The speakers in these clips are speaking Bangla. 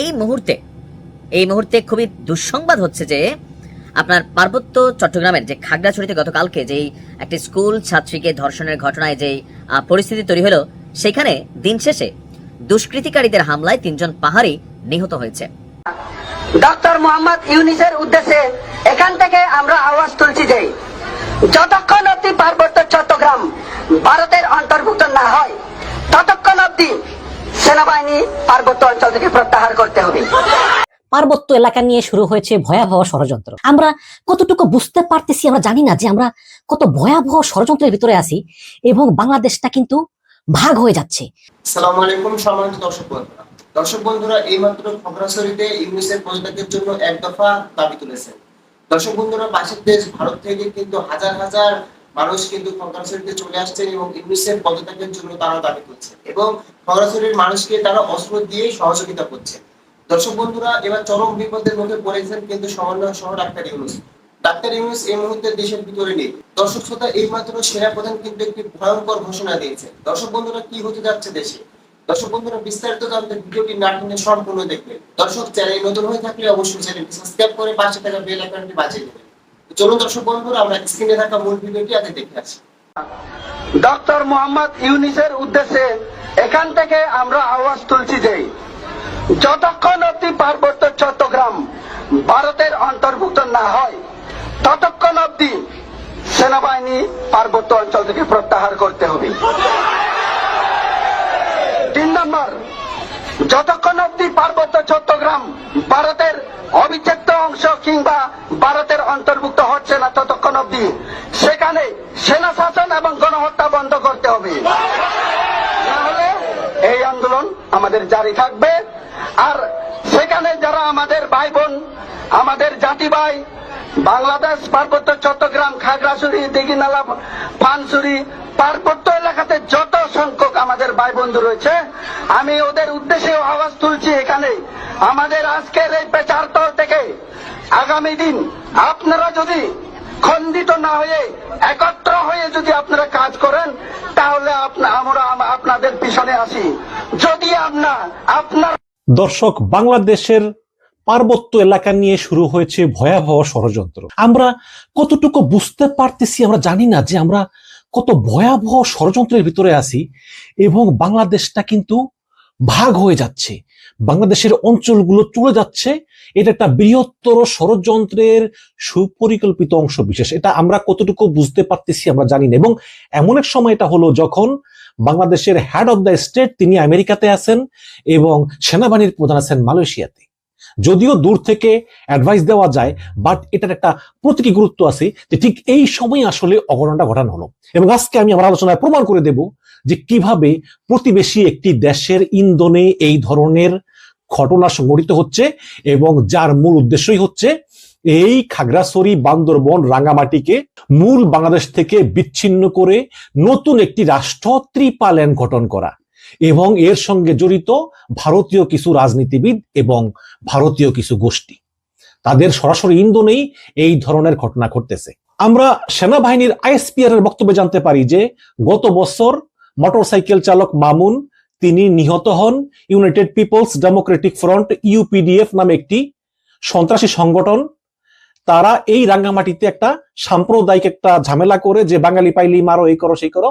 এই মুহূর্তে এই মুহূর্তে খুবই দুঃসংবাদ হচ্ছে যে আপনার পার্বত্য চট্টগ্রামের যে খাগড়াছড়িতে গতকালকে যেই একটি স্কুল ছাত্রীকে ধর্ষণের ঘটনায় যেই পরিস্থিতি তৈরি হলো, সেখানে দিন শেষে দুষ্কৃতিকারীদের হামলায় তিনজন পাহাড়ি নিহত হয়েছে। ডক্টর মোহাম্মদ ইউনিসের উদ্দেশ্যে এখান থেকে আমরা আওয়াজ তুলছি যে, যতক্ষণ অব্দি পার্বত্য চট্টগ্রাম ভারতের অন্তর্ভুক্ত না হয় ততক্ষণ অব্দি সেনাবাহিনী পার্বত্য অঞ্চল থেকে প্রত্যাহার করতে হবে। পার্বত্য এলাকা নিয়ে শুরু হয়েছে ভয়াবহ ষড়যন্ত্র। আমরা কতটুকু বুঝতে পারতেছি আমরা জানি না যে আমরা কত ভয়াবহ ষড়যন্ত্রের ভিতরে আছি এবং বাংলাদেশটা কিন্তু ভাগ হয়ে যাচ্ছে। সালাম আলাইকুম সম্মানিত দর্শক বন্ধুরা। দর্শক বন্ধুরা এইমাত্র খবরাসরিতে ইউনিসেফ পদত্যাগের জন্য এক দফা দাবি তুলেছেন। দর্শক বন্ধুরা পাশের দেশ ভারত থেকে কিন্তু হাজার হাজার মানুষ কিন্তু খবরাসরিতে চলে আসছেন এবং ইউনিসেফ পদত্যাগের জন্য তারা দাবি করছে এবং খবরাসরির মানুষকে তারা অস্ত্র দিয়ে সহযোগিতা করছে। দর্শক বন্ধুরা, এবার চরম বিপদের মুখে পড়েছেন কিন্তু সমন্বয় সহ ডাক্তার ইউনুস। ডাক্তার ইউনুস এই মুহূর্তে দেশের ভিতরে নেই। দর্শক শ্রোতা, এইমাত্র সেনা প্রধান কিন্তু একটি ভয়ঙ্কর ঘোষণা দিয়েছে। দর্শক বন্ধুরা, কি হতে যাচ্ছে দেশে? দর্শক বন্ধুরা, বিস্তারিত জানতে ভিডিওটি না টেনে সম্পূর্ণ দেখবেন। দর্শক, চ্যানেল নতুন হয়ে থাকলে অবশ্যই চ্যানেলটি সাবস্ক্রাইব করে পাশে থাকা বেল আইকনটি বাজিয়ে দেবেন। চলুন দর্শক বন্ধুরা, আমরা স্ক্রিনে থাকা মূল ভিডিওটি আগে দেখে আসি। ডক্টর মোহাম্মদ ইউনিসের উদ্দেশ্যে এখান থেকে আমরা আওয়াজ তুলছি যে যতক্ষণ অব্দি পার্বত্য চট্টগ্রাম ভারতের অন্তর্ভুক্ত না হয়, ততক্ষণ অব্দি সেনাবাহিনী পার্বত্য অঞ্চল থেকে প্রত্যাহার করতে হবে। তিন নম্বর, যতক্ষণ অব্দি পার্বত্য চট্টগ্রাম ভারতের অবিচ্ছেদ্য অংশ কিংবা ভারতের অন্তর্ভুক্ত হচ্ছে না, ততক্ষণ অব্দি সেখানে সেনা শাসন এবং গণহত্যা বন্ধ করতে হবে। এই আন্দোলন আমাদের জারি থাকবে। আর সেখানে যারা আমাদের ভাই বোন আমাদের জাতি ভাই বাংলাদেশ পার্বত্য চট্টগ্রাম, খাগড়াছড়ি, দিঘিনালা পানছড়ি পার্বত্য এলাকাতে যত সংখ্যক আমাদের ভাই বন্ধু রয়েছে, আমি ওদের উদ্দেশ্যে আওয়াজ তুলছি এখানে। আমাদের আজকের এই তল থেকে আগামী দিন আপনারা যদি খণ্ডিত না হয়ে একত্র হয়ে যদি আপনারা কাজ করেন, তাহলে আমরা আপনাদের পিছনে আসি যদি আপনার আপনার দর্শক, বাংলাদেশের পার্বত্য এলাকা নিয়ে শুরু হয়েছে ভয়াবহ ষড়যন্ত্র। আমরা কতটুকু বুঝতে পারতেছি আমরা জানি না যে আমরা কত ভয়াবহ ষড়যন্ত্রের ভিতরে আছি এবং বাংলাদেশটা কিন্তু ভাগ হয়ে যাচ্ছে। বাংলাদেশের অঞ্চলগুলো চলে যাচ্ছে, এটা একটা বৃহত্তর ষড়যন্ত্রের সুপরিকল্পিত অংশ বিশেষ। এটা আমরা কতটুকু বুঝতে পারতেছি আমরা জানি না। এবং এমন এক সময় এটা হলো যখন বাংলাদেশের হেড অব দ্য স্টেট তিনি আমেরিকাতে আছেন এবং সেনাবাহিনীর প্রধান আছেন মালয়েশিয়াতে। যদিও দূর থেকে অ্যাডভাইস দেওয়া যায় বাট এটার একটা প্রতীকী গুরুত্ব আছে যে ঠিক এই সময় আসলে অঘটনটা ঘটানো হলো। এবং আজকে আমি আমার আলোচনায় প্রমাণ করে দেব যে কীভাবে প্রতিবেশী একটি দেশের ইন্ধনে এই ধরনের ঘটনা সংঘটিত হচ্ছে এবং যার মূল উদ্দেশ্যই হচ্ছে এই খাগড়াছড়ি বান্দরবন রাঙ্গামাটিকে মূল বাংলাদেশ থেকে বিচ্ছিন্ন করে নতুন একটি রাষ্ট্র ত্রিপাল্যান্ড গঠন করা এবং এর সঙ্গে জড়িত ভারতীয় কিছু রাজনীতিবিদ এবং ভারতীয় কিছু গোষ্ঠী। তাদের সরাসরি ইন্ধনেই এই ধরনের ঘটনা ঘটতেছে। আমরা সেনাবাহিনীর আইএসপিআর এর বক্তব্যে জানতে পারি যে গত বছর মোটরসাইকেল চালক মামুন তিনি নিহত হন United People's Democratic Front UPDF নামে একটি সন্ত্রাসী সংগঠন। তারা এই রাঙ্গামাটিতে একটা সাম্প্রদায়িক একটা ঝামেলা করে যে বাঙালি পাইলি মারো, এই করো, সেই করো।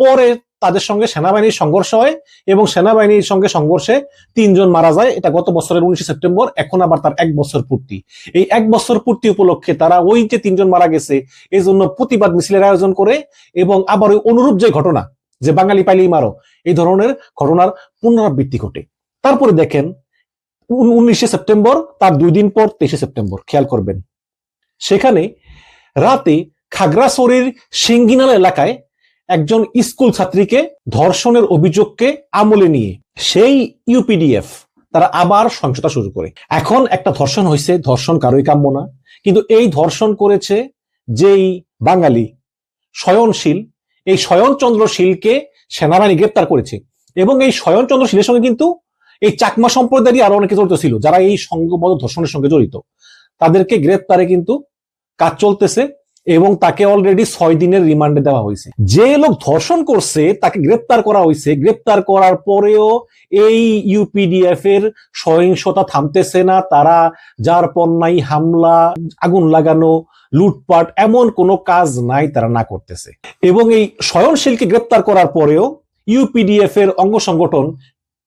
পরে তাদের সঙ্গে সেনাবাহিনীর সংঘর্ষ হয় এবং সেনাবাহিনীর সঙ্গে সংঘর্ষে তিনজন মারা যায়। এটা গত বছরের উনিশে সেপ্টেম্বর, এখন আবার তার এক বছর পূর্তি। এই এক বছর পূর্তি উপলক্ষে তারা ওই যে তিনজন মারা গেছে এই জন্য প্রতিবাদ মিছিলের আয়োজন করে এবং আবার ওই অনুরূপ যে ঘটনা যে বাঙালি পাইলেই মারো, এই ধরনের ঘটনার পুনরাবৃত্তি ঘটে। তারপরে দেখেন উনিশে সেপ্টেম্বর, তার দুই দিন পর তেইশে সেপ্টেম্বর, খেয়াল করবেন। সেখানে রাতে খাগড়াছড়ির সিঙ্গিনাল এলাকায় একজন স্কুল ছাত্রীকে ধর্ষণের অভিযোগকে আমলে নিয়ে সেই ইউপিডিএফ তারা আবার সহিংসতা শুরু করে। এখন একটা ধর্ষণ হয়েছে, ধর্ষণ কারোই কাম্য না। কিন্তু এই ধর্ষণ করেছে যেই বাঙালি স্বয়নশীল এই স্বয়ংচন্দ্র শীলকে সেনাবাহিনী গ্রেপ্তার করেছে। এবং এই স্বয়ংচন্দ্র শীলের সঙ্গে কিন্তু এই চাকমা সম্প্রদায়েরই আরও অনেকে জড়িত ছিল, যারা এই সংঘবদ্ধ ধর্ষণের সঙ্গে জড়িত। তাদেরকে গ্রেপ্তারে কিন্তু কাজ চলতেছে। এবং তাকে অলরেডি ছয় দিনের রিমান্ডে দেওয়া হয়েছে। যে লোক ধর্ষণ করছে, তাকে গ্রেপ্তার করা হয়েছে। গ্রেপ্তার করার পরেও এই ইউপিডিএফ এর সহিংসতা থামতেছে না। তারা যার পণ্যায় হামলা, আগুন লাগানো, লুটপাট এমন কোনো কাজ নাই তারা না করতেছে। এবং এই স্বয়ংশীলকে গ্রেপ্তার করার পরেও ইউপিডিএফ এর অঙ্গ সংগঠন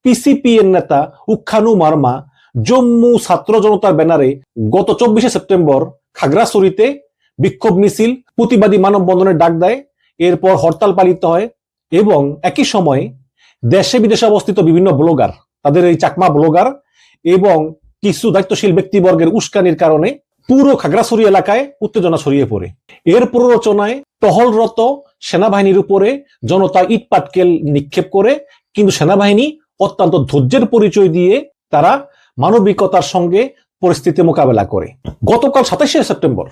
পিসিপি এর নেতা উখানু মার্মা জম্মু ছাত্র জনতার ব্যানারে গত চব্বিশে সেপ্টেম্বর খাগড়াছড়িতে বিক্ষোভ মিছিল, প্রতিবাদী মানববন্ধনের ডাক দেয়, এরপর হরতাল পালিত হয় এবং একই সময়ে দেশে বিদেশে অবস্থিত বিভিন্ন ব্লগার, তাদের এই চাকমা ব্লগার এবং কিছু দায়িত্বশীল ব্যক্তিবর্গের উস্কানির কারণে পুরো খাগড়াছড়ি এলাকায় উত্তেজনা ছড়িয়ে পড়ে। এর প্ররোচনায় টহলরত সেনাবাহিনীর উপরে জনতা ইট পাটকেল নিক্ষেপ করে, কিন্তু সেনাবাহিনী অত্যন্ত ধৈর্যের পরিচয় দিয়ে তারা মানবিকতার সঙ্গে পরিস্থিতি মোকাবেলা করে। গতকাল সাতাশে সেপ্টেম্বর।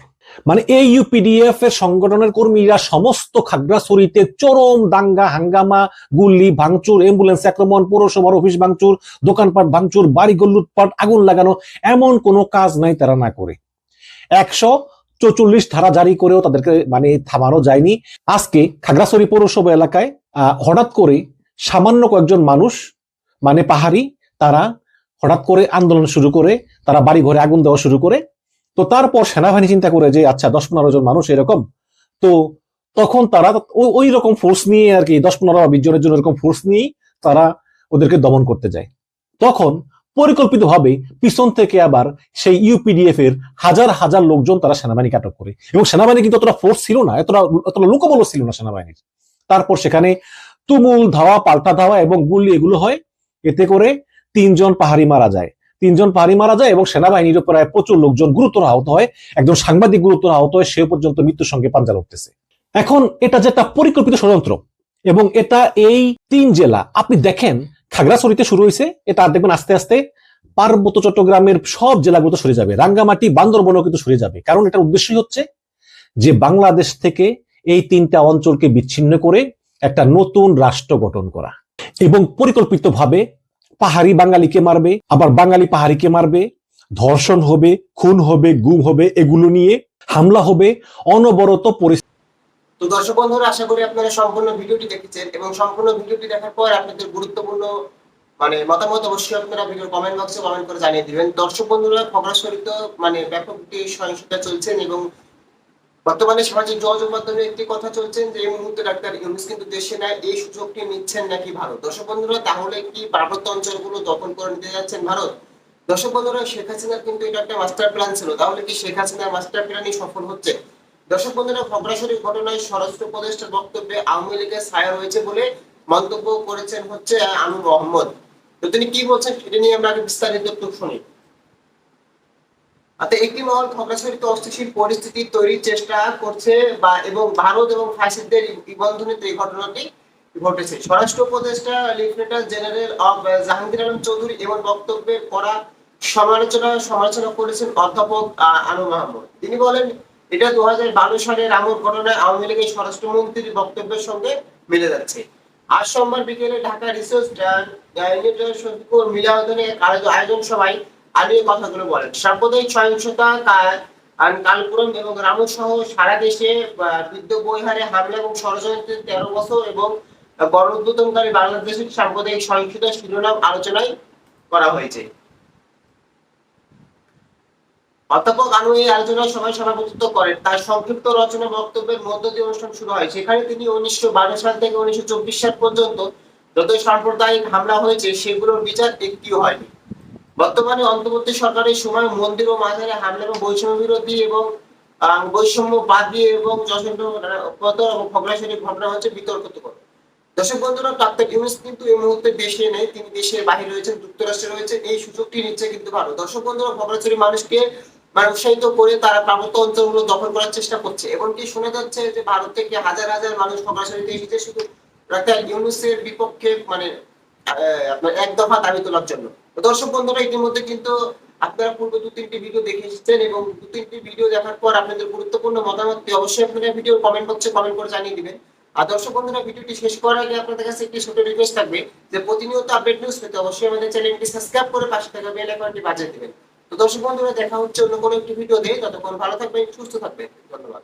মানে এই ইউপিডিএফ এর সংগঠনের কর্মীরা সমস্ত খাগড়াছড়িতে চরম দাঙ্গা, হাঙ্গামা গুল্লি ভাঙচুর অ্যাম্বুলেন্স আক্রমণ, পৌরসভার অফিস ভাঙচুর, দোকানপাট ভাঙচুর, বাড়িঘর লুটপাট, আগুন লাগানো, এমন কোনো কাজ নাই তারা না করে। একশো চৌচল্লিশ ধারা জারি করেও তাদেরকে মানে থামানো যায়নি। আজকে খাগড়াছড়ি পৌরসভা এলাকায় হঠাৎ করে সামান্য কয়েকজন মানুষ মানে পাহাড়ি, তারা হঠাৎ করে আন্দোলন শুরু করে, তারা বাড়ি ঘরে আগুন দেওয়া শুরু করে। তো তারপর সেনাবাহিনী চিন্তা করে যে আচ্ছা দশ পনেরো জন মানুষ এরকম। তো তখন তারা ওই- রকম ফোর্স নিয়ে আর কি দশ পনেরো বা বিশ জনের জন্য এরকম ফোর্স নিয়ে তারা ওদেরকে দমন করতে যায়। তখন পরিকল্পিতভাবে পিছন থেকে আবার সেই ইউপিডিএফ এর হাজার হাজার লোকজন তারা সেনাবাহিনীকে আটক করে। এবং সেনাবাহিনী কিন্তু অতটা ফোর্স ছিল না, এতটা এতটা লোকবল ছিল না সেনাবাহিনীর। তারপর সেখানে তুমুল ধাওয়া, পাল্টা ধাওয়া এবং গুলি এগুলো হয়। এতে করে তিনজন পাহাড়ি মারা যায়। তিনজন পাহাড়ি মারা যায় এবং সেনাবাহিনীর প্রায় প্রচুর লোকজন গুরুতর আহত হয়। একজন সাংবাদিক গুরুতর আহত হয় সে পর্যন্ত মৃত্যুর সঙ্গে পাঞ্জা লড়তেছে। এখন এটা যেটা পরিকল্পিত ষড়যন্ত্র এবং এটা এই তিন জেলা, আপনি দেখেন, খাগড়াছড়িতে শুরু হয়েছে এটা দেখবেন আস্তে আস্তে পার্বত্য চট্টগ্রামের সব জেলাগুলো সরে যাবে। রাঙ্গামাটি, বান্দরবনও কিন্তু সরে যাবে। কারণ এটার উদ্দেশ্যই হচ্ছে যে বাংলাদেশ থেকে এই তিনটা অঞ্চলকে বিচ্ছিন্ন করে একটা নতুন রাষ্ট্র গঠন করা এবং পরিকল্পিতভাবে পাহাড়ি বাঙালিকে মারবে, আবার বাঙালি পাহাড়িকে মারবে, ধর্ষণ হবে, খুন হবে, গুম হবে, এগুলো নিয়ে হামলা হবে, অনবরত পরিস্থিতি। তো দর্শক বন্ধুরা, আশা করি আপনারা সম্পূর্ণ ভিডিওটি দেখেছেন এবং সম্পূর্ণ ভিডিওটি দেখার পর আপনাদের গুরুত্বপূর্ণ মানে মতামত অবশ্যই আপনারা ভিডিওর কমেন্ট বক্সে কমেন্ট করে জানিয়ে দিবেন। দর্শক বন্ধুরা খবরাসরিত মানে ব্যাপক সহিংসতা চলছেন এবং বর্তমানে সামাজিক যোগাযোগ মাধ্যমে একটি কথা চলছেন যে এই মুহূর্তে ডাক্তার ইউনুস কিন্তু দেশে নাই এই সুযোগটি নিচ্ছেন নাকি ভারত? দর্শক বন্ধুরা, তাহলে কি পার্বত্য অঞ্চলগুলো দখল করে নিতে যাচ্ছেন ভারত? দর্শক বন্ধুরা, শেখ হাসিনার কিন্তু এটা একটা মাস্টার প্ল্যান ছিল। তাহলে কি শেখ হাসিনার মাস্টার প্ল্যানই সফল হচ্ছে? দর্শক বন্ধুরা খবরাসরি ঘটনায় স্বরাষ্ট্র উপদেষ্টার বক্তব্যে আওয়ামী লীগের ছায়া রয়েছে বলে মন্তব্য করেছেন হচ্ছে আনু মোহাম্মদ। তো তিনি কি বলছেন, সেটা নিয়ে আমরা বিস্তারিত একটু শুনি। একটি মহল খবরাছড়িতে অস্থিতিশীল পরিস্থিতি তৈরির চেষ্টা করছে বা এবং ভারত এবং ফাঁসিদের নিবন্ধনিতে এই ঘটনাটি ঘটেছে। স্বরাষ্ট্র উপদেষ্টা, লেফটেন্যান্ট জেনারেল অব জাহাঙ্গীর আলম চৌধুরী এমন বক্তব্যের করা সমালোচনা সমালোচনা করেছেন অধ্যাপক আনু মাহমুদ। তিনি বলেন, এটা দু হাজার বারো সালের আমল ঘটনায় আওয়ামী লীগের স্বরাষ্ট্রমন্ত্রীর বক্তব্যের সঙ্গে মিলে যাচ্ছে। আজ সোমবার বিকেলে ঢাকা এক আয়োজন- আয়োজন সভায় আলী এই কথাগুলো বলেন। সাম্প্রদায়িক সহিংসতা কালপুরম এবং রামু সহ সারা দেশে বৃদ্ধ বৈহারে হামলা এবং ষড়যন্ত্রের তেরো বছর এবং গণ উদ্বোধনকারী বাংলাদেশের সাম্প্রদায়িক সহিংসতা শিরোনাম আলোচনায় করা হয়েছে। অধ্যাপক আনু এই আলোচনায় সভায় সভাপতিত্ব করেন। তার সংক্ষিপ্ত রচনা বক্তব্যের মধ্য দিয়ে অনুষ্ঠান শুরু হয়। সেখানে তিনি উনিশশো বারো সাল থেকে উনিশশো চব্বিশ সাল পর্যন্ত যত সাম্প্রদায়িক হামলা হয়েছে, সেগুলোর বিচার একটিও হয়নি। বর্তমানে অন্তর্বর্তী সরকারের সময় মন্দির ও মাজারে হামলা এবং বৈষম্য বিরোধী এবং বৈষম্য বাদ এবং যশোর পদ এবং ঘটনা হচ্ছে বিতর্কিত দর্শক বন্ধুরা ডাক্তার ইউনুস কিন্তু এই মুহূর্তে দেশে নেই, তিনি দেশের বাইরে রয়েছেন, যুক্তরাষ্ট্রে রয়েছেন, এই সুযোগটি নিচ্ছে কিন্তু ভালো দর্শক বন্ধুরা খবরাচারী মানুষকে মানে উৎসাহিত করে তারা পার্বত্য অঞ্চলগুলো দখল করার চেষ্টা করছে। এমনকি শোনা যাচ্ছে যে ভারত থেকে হাজার হাজার মানুষ খবরাচারীতে এসেছে শুধু ডাক্তার ইউনুসের বিপক্ষে মানে আপনার এক দফা দাবি তোলার জন্য। দর্শক বন্ধুরা, ইতিমধ্যে কিন্তু আপনারা পূর্বে দু তিনটি ভিডিও দেখে এসেছেন এবং দু তিনটি ভিডিও দেখার পর আপনাদের গুরুত্বপূর্ণ মতামতটি অবশ্যই আপনারা ভিডিও কমেন্ট বক্সে কমেন্ট করে জানিয়ে দিবেন। আর দর্শক বন্ধুরা ভিডিওটি শেষ করার আগে আপনাদের কাছে একটি ছোট রিকোয়েস্ট থাকবে যে প্রতিনিয়ত আপডেট নিউজ পেতে অবশ্যই আমাদের চ্যানেলটি সাবস্ক্রাইব করে পাশে থাকা বেল আইকনটি বাজিয়ে দিবেন। তো দর্শক বন্ধুরা, দেখা হচ্ছে অন্য কোনো একটি ভিডিও দিয়ে ততক্ষণ ভালো থাকবেন, সুস্থ থাকবেন। ধন্যবাদ।